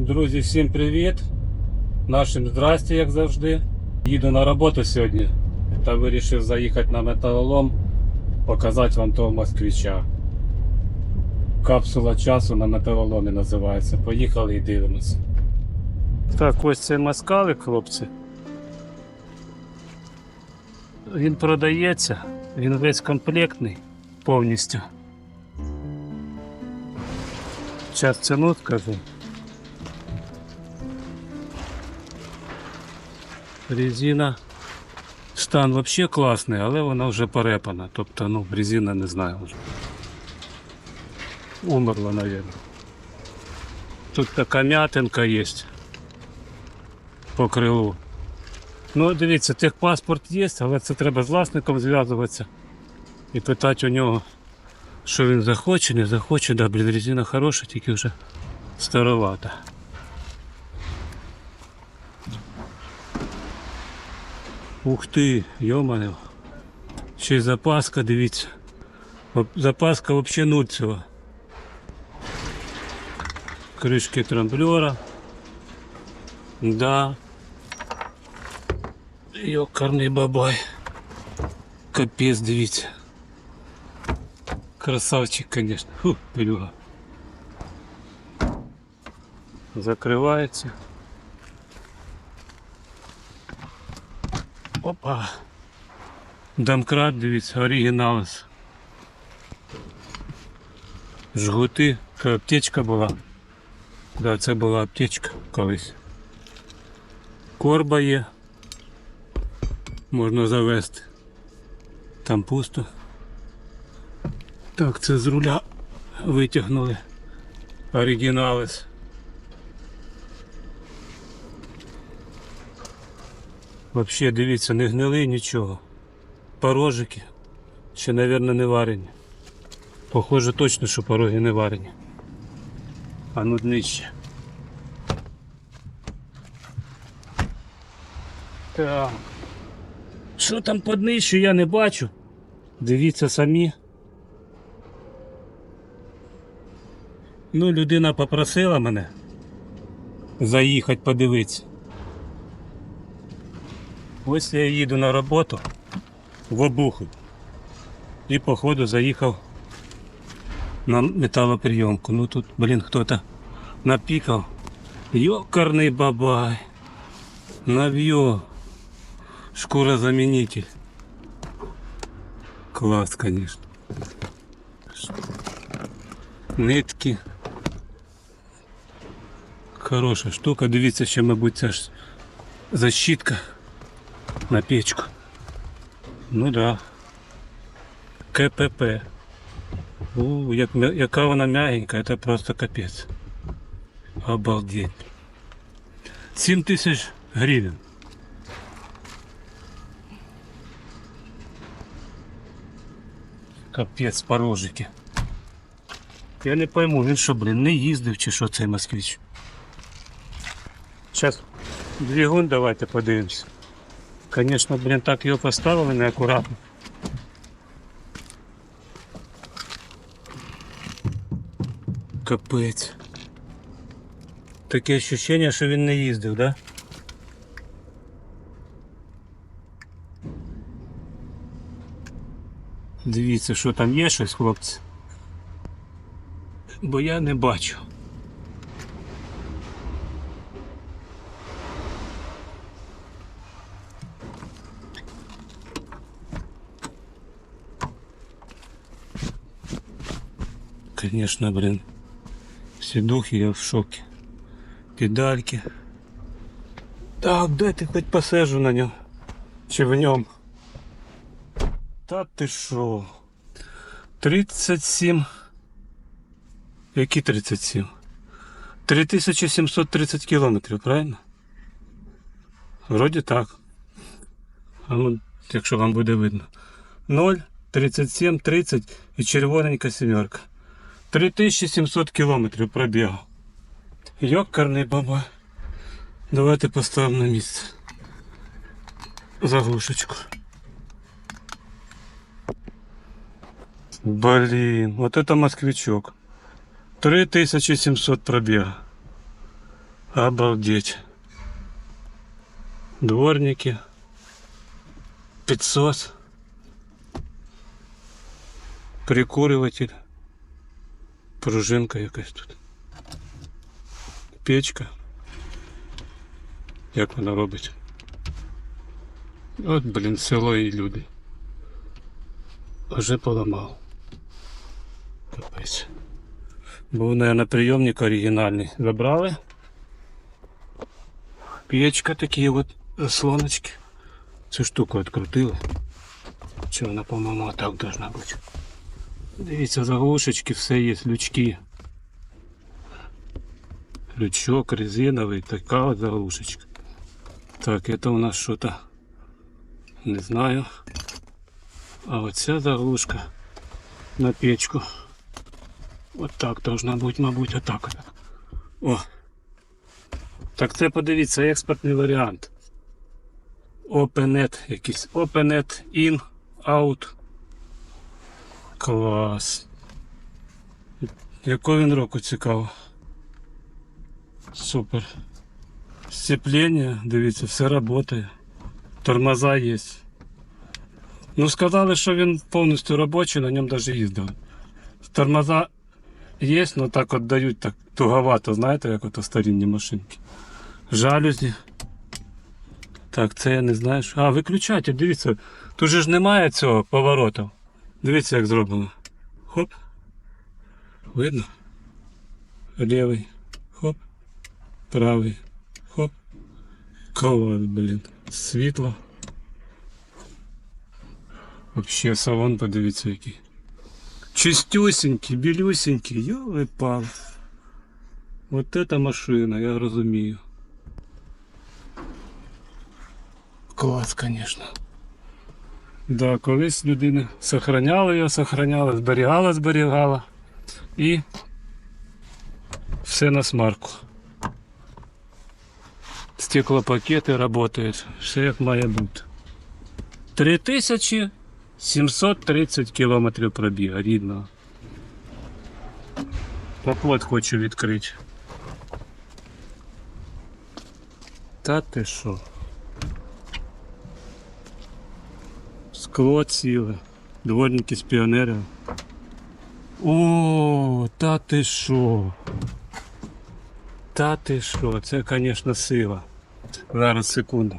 Друзі, всім привіт! Нашим здрасті, як завжди. Їду на роботу сьогодні та вирішив заїхати на металолом, показати вам того москвича. Капсула часу на металоломі називається. Поїхали і дивимося. Так, ось цей москалик, хлопці. Він продається, він весь комплектний повністю. Час ціну скажу. Резина. Стан взагалі класний, але вона вже порепана. Тобто, ну, резина не знаю вже. Умерла, мабуть. Тут така м'ятинка є по крилу. Ну, дивіться, техпаспорт є, але це треба з власником зв'язуватися і питати у нього, що він захоче, не захоче. Да, блін, резина хороша, тільки вже старовата. Ух ти, йомане. Ще й запаска, дивіться. О, Запаска взагалі нуль цього. Кришки трамблера. Да. Йокарний бабай. Капець, дивіться. Красавчик, конечно. Фу, пилюга. Закривається. Опа. Домкрат, дивіться, оригіналес. Жгути. Аптечка була. Да, це була аптечка колись. Корба є. Можна завести. Там пусто. Так, це з руля витягнули. Оригіналес. Вообще, дивіться, не гнили нічого. Порожики ще, мабуть, не варені. Похоже точно, що пороги не варені. А ну нижче. Так. Що там під нижче, я не бачу. Дивіться самі. Ну, людина попросила мене заїхати подивитися. Ось я їду на роботу в обуху. І походу заїхав на металоприйомку. Ну тут, блін, хто-то напікав. Йокарний бабай. Нав'ю. Шкурозаменитель. Класс, конечно. Нитки. Хороша штука. Дивіться, ще, мабуть, це ж защитка На печку. Ну да. КПП. У, як, яка вона м'ягенька, це просто капець. Обалдеть. 7 тисяч гривень. Капець порожики. Я не пойму, він що, блін, не їздив чи що цей москвич. Зараз двигун давайте подивимось. Конечно, блін, так його поставили неаккуратно. Капець. Таке ощущення, що він не їздив, да? Дивіться, що там є щось, хлопці. Бо я не бачу. Конечно, блин. Всі духи, я в шокі. Педальки. Так, де ти хоч посежу на ньому? Чи в ньому? Та ти що? 37. Які 37? 3730 кілометрів, правильно? Вроді так. А ну, якщо вам буде видно. 0, 37, 30 і червоненька сімерка. 3700 кілометрів пробігу. Йокарний баба. Давайте поставимо на місце. Заглушечку. Блин, вот это москвичок. 3700 пробега. Обалдеть. Дворники. 500. Прикурюватель. Пружинка якась тут. Печка. Як вона робить? От, блін, село і люди. Уже поламав. Капець. Був, наверное, прийомник оригінальний. Забрали. Печка такі от заслоночки. Цю штуку відкрутили. Чи вона, по-моєму, так должна бути. Дивіться, заглушечки, все є, лючки. Лючок резиновий, така от заглушечка. Так, это у нас що-то. Не знаю. А оця заглушка на печку. От так должна бути, мабуть, отак. О. Так це подивіться, експортний варіант. OpenNet якийсь. OpenNet in, out. Клас. Якого він року цікаво. Супер. Сцепление, дивіться, все працює. Тормоза є. Ну, сказали, що він повністю робочий, на ньому навіть їздили. Тормоза є, але так от дають так туговато, знаєте, як ото старинні машинки. Жалюзі. Так, це я не знаю. А, виключатель, дивіться. Тут же ж немає цього повороту. Дивіться, як зроблено. Хоп. Видно? Лівий. Хоп. Правий. Хоп. Колос, блін. Світло. Вообще салон, подивіться який. Чистюсенький, білюсенький, йоли пал. Вот эта машина, я розумію. Клас, конечно. Да, колись людина сохраняла його, сохраняла, зберігала, зберігала. І все на смарку. Стеклопакети працюють, все як має бути. 3730 кілометрів пробіга рідного. Капот хочу відкрити. Та ти що? Скло ціле. Дворники з піонерів. О, та ти що? Та ти що? Це, звісно, сила. Зараз секунду.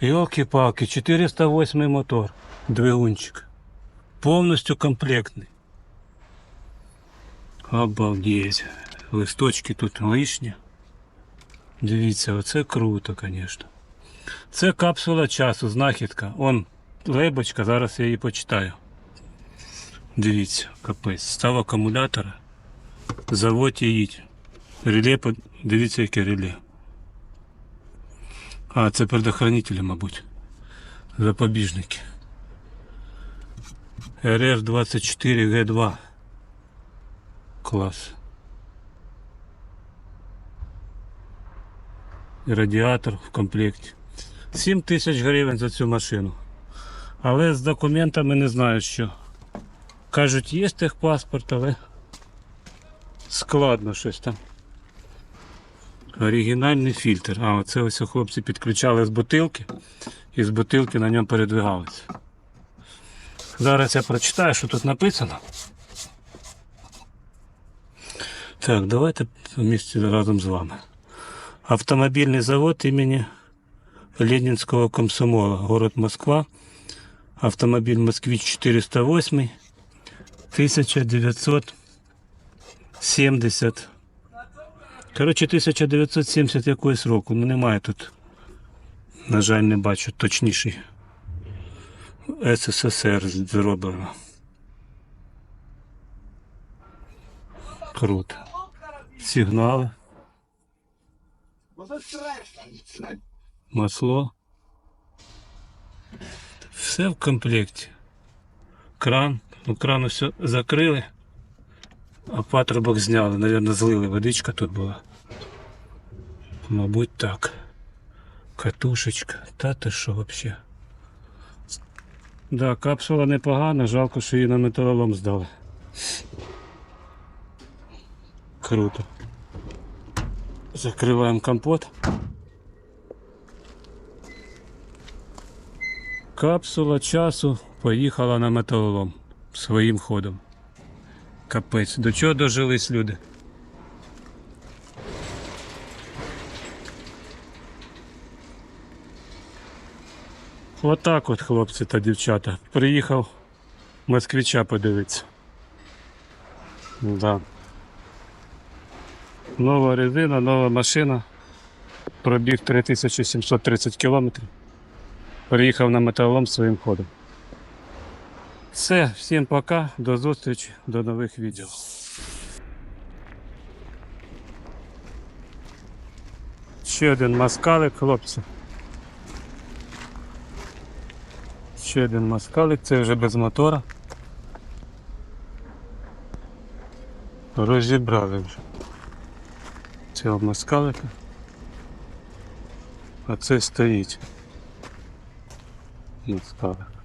Йолки-палки, 408 мотор, двигунчик. Повністю комплектний. Обалдеть. Листочки тут лишні. Дивіться, оце круто, звісно. Це капсула часу, знахідка. Он лейбочка, зараз я її почитаю. Дивіться, капець. Став акумулятора. Заводь і їдь. Реле, под- дивіться, яке реле. А, це предохранителі, мабуть. Запобіжники. РР-24Г2. Клас. Радіатор в комплекті. 7 тисяч гривень за цю машину. Але з документами не знаю що. Кажуть, є техпаспорт, але складно щось там. Оригінальний фільтр. А, оце ось хлопці підключали з бутилки і з бутилки на ньому передвигалися. Зараз я прочитаю, що тут написано. Так, давайте вместе разом з вами. Автомобильный завод имени Ленинского комсомола, город Москва. Автомобиль Москвич 408, 1970. Коротше, 1970 якогось року. Ну немає тут. На жаль, не бачу точніший. СССР зроблено. Круто. Сигнали. Масло. Все в комплекті. Кран. Ну, кран все закрили. А патрубок зняли. Наверное, злили. Водичка тут була. Мабуть, так. Катушечка. Та ти що вообще? Да, капсула непогана, жалко, що її на металолом здали. Круто. Закриваємо компот. Капсула часу поїхала на металолом своїм ходом. Капець, до чого дожились люди? Отак от, хлопці та дівчата. Приїхав москвича подивитися. Да. Нова резина, нова машина. Пробіг 3730 кілометрів. Приїхав на металолом своїм ходом. Все, всім пока, до зустрічі, до нових відео. Ще один маскалик, хлопці. Ще один маскалик, це вже без мотора. Розібрали вже цього скалика, А це стоїть. Маскалик.